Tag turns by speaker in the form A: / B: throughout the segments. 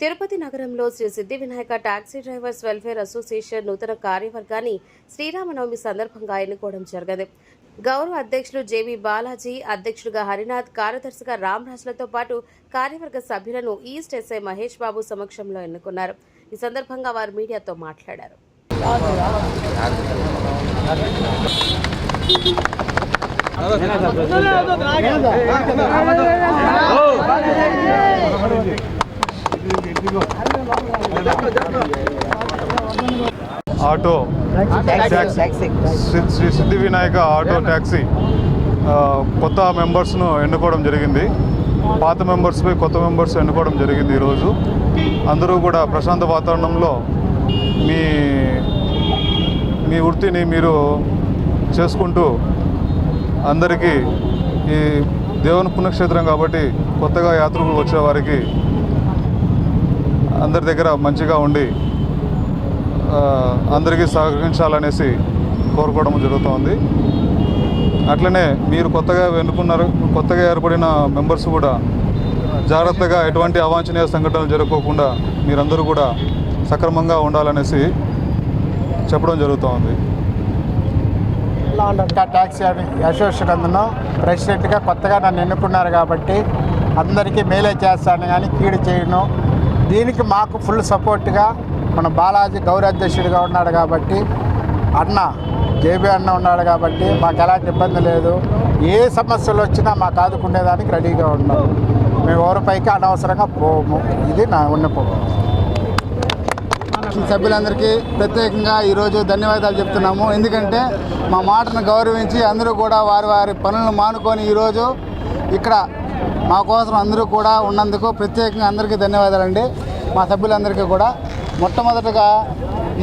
A: తిరుపతి నగరంలో Shri Siddhi Vinayaka taxi drivers welfare association నూతన కార్యవర్గాన్ని శ్రీరామనవమి సందర్భంగా ఎన్నుకోవడం జరిగింది గౌరవ అధ్యక్షులు జేవి బాలాజీ అధ్యక్షుడుగా హరినాథ్ కార్యదర్శిగా రామరాజులతో పాటు కార్యవర్గ సభ్యులను ఈస్ట్ ఎస్ఐ మహేష్ బాబు సమక్షంలో ఎన్నుకున్నారు ఈ సందర్భంగా వారు మీడియాతో మాట్లాడారు
B: auto. Taxi Shri- Siddhi Vinayaka auto taxi కొత్త మెంబర్స్ను ఎన్నుకోవడం జరిగింది. పాత మెంబర్స్పై కొత్త మెంబర్స్ ఎన్నుకోవడం జరిగింది ఈరోజు. అందరూ కూడా ప్రశాంత వాతావరణంలో మీ మీ వృత్తిని మీరు చేసుకుంటూ అందరికీ ఈ దేవుని పుణ్యక్షేత్రం కాబట్టి కొత్తగా యాత్రికులు వచ్చే వారికి అందరి దగ్గర మంచిగా ఉండి అందరికీ సహకరించాలనేసి కోరుకోవడం జరుగుతోంది. అట్లనే మీరు కొత్తగా ఎన్నుకున్నారు కొత్తగా ఏర్పడిన మెంబర్స్ కూడా జాగ్రత్తగా ఎటువంటి అవాంఛనీయ సంఘటనలు జరగకోకుండా మీరందరూ కూడా సక్రమంగా ఉండాలనేసి చెప్పడం జరుగుతోంది.
C: ట్యాక్సీ అసోసియేషన్ అందులో ప్రెసిడెంట్గా కొత్తగా నన్ను ఎన్నుకున్నారు కాబట్టి అందరికీ మేలే చేస్తాను కానీ కీడు చేయను. దీనికి మాకు ఫుల్ సపోర్ట్గా మన బాలాజీ గౌరవాధ్యక్షుడిగా ఉన్నాడు కాబట్టి అన్న జేబీ అన్న ఉన్నాడు కాబట్టి మాకు ఎలాంటి ఇబ్బంది లేదు. ఏ సమస్యలు వచ్చినా మాకు ఆదుకునేదానికి రెడీగా ఉన్నాం. మేము ఎవరిపైకి అనవసరంగా పోము. ఇది నా ఉన్న సభ్యులందరికీ ప్రత్యేకంగా ఈరోజు ధన్యవాదాలు చెప్తున్నాము. ఎందుకంటే మా మాటను గౌరవించి అందరూ కూడా వారి వారి పనులను మానుకొని ఈరోజు ఇక్కడ మా కోసం అందరూ కూడా ఉన్నందుకు ప్రత్యేకంగా అందరికీ ధన్యవాదాలండి. మా సభ్యులందరికీ కూడా. మొట్టమొదటగా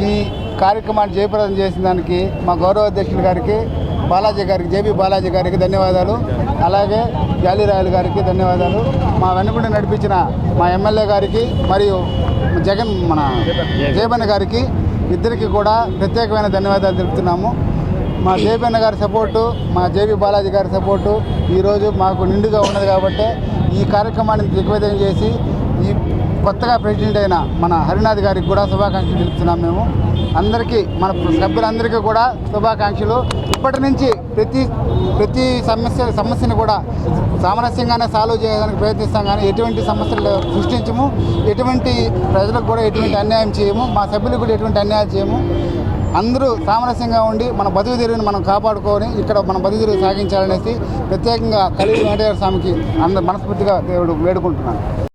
C: ఈ కార్యక్రమాన్ని జయప్రదం చేసిన దానికి మా గౌరవ అధ్యక్షులు గారికి బాలాజీ గారికి జేబీ బాలాజీ గారికి ధన్యవాదాలు. అలాగే జాలీరాయలు గారికి ధన్యవాదాలు. మా వెనుకుండి నడిపించిన మా ఎమ్మెల్యే గారికి మరియు జగన్ మన జయబన్న గారికి ఇద్దరికి కూడా ప్రత్యేకమైన ధన్యవాదాలు తెలుపుతున్నాము. మా జయబన్న గారి సపోర్టు మా జేబీ బాలాజీ గారి సపోర్టు ఈరోజు మాకు నిండుగా ఉన్నది కాబట్టి ఈ కార్యక్రమాన్ని దిగ్విజయం చేసి ఈ కొత్తగా ప్రెసిడెంట్ అయిన మన హరినాథ్ గారికి కూడా శుభాకాంక్షలు తెలుపుతున్నాం మేము. అందరికీ మన సభ్యులందరికీ కూడా శుభాకాంక్షలు. ఇప్పటి నుంచి ప్రతి ప్రతి సమస్య సమస్యను కూడా సామరస్యంగానే సాల్వ్ చేయడానికి ప్రయత్నిస్తాం కానీ ఎటువంటి సమస్యలు సృష్టించము. ఎటువంటి ప్రజలకు కూడా ఎటువంటి అన్యాయం చేయము. మా సభ్యులకు కూడా ఎటువంటి అన్యాయం చేయము. అందరూ సామరస్యంగా ఉండి మన బతుకు తెరువుని మనం కాపాడుకొని ఇక్కడ మన బతుకు తెరువు సాగించాలనేసి ప్రత్యేకంగా కలిగి వెంకటేశ్వర స్వామికి అందరు మనస్ఫూర్తిగా దేవుడు వేడుకుంటున్నాను.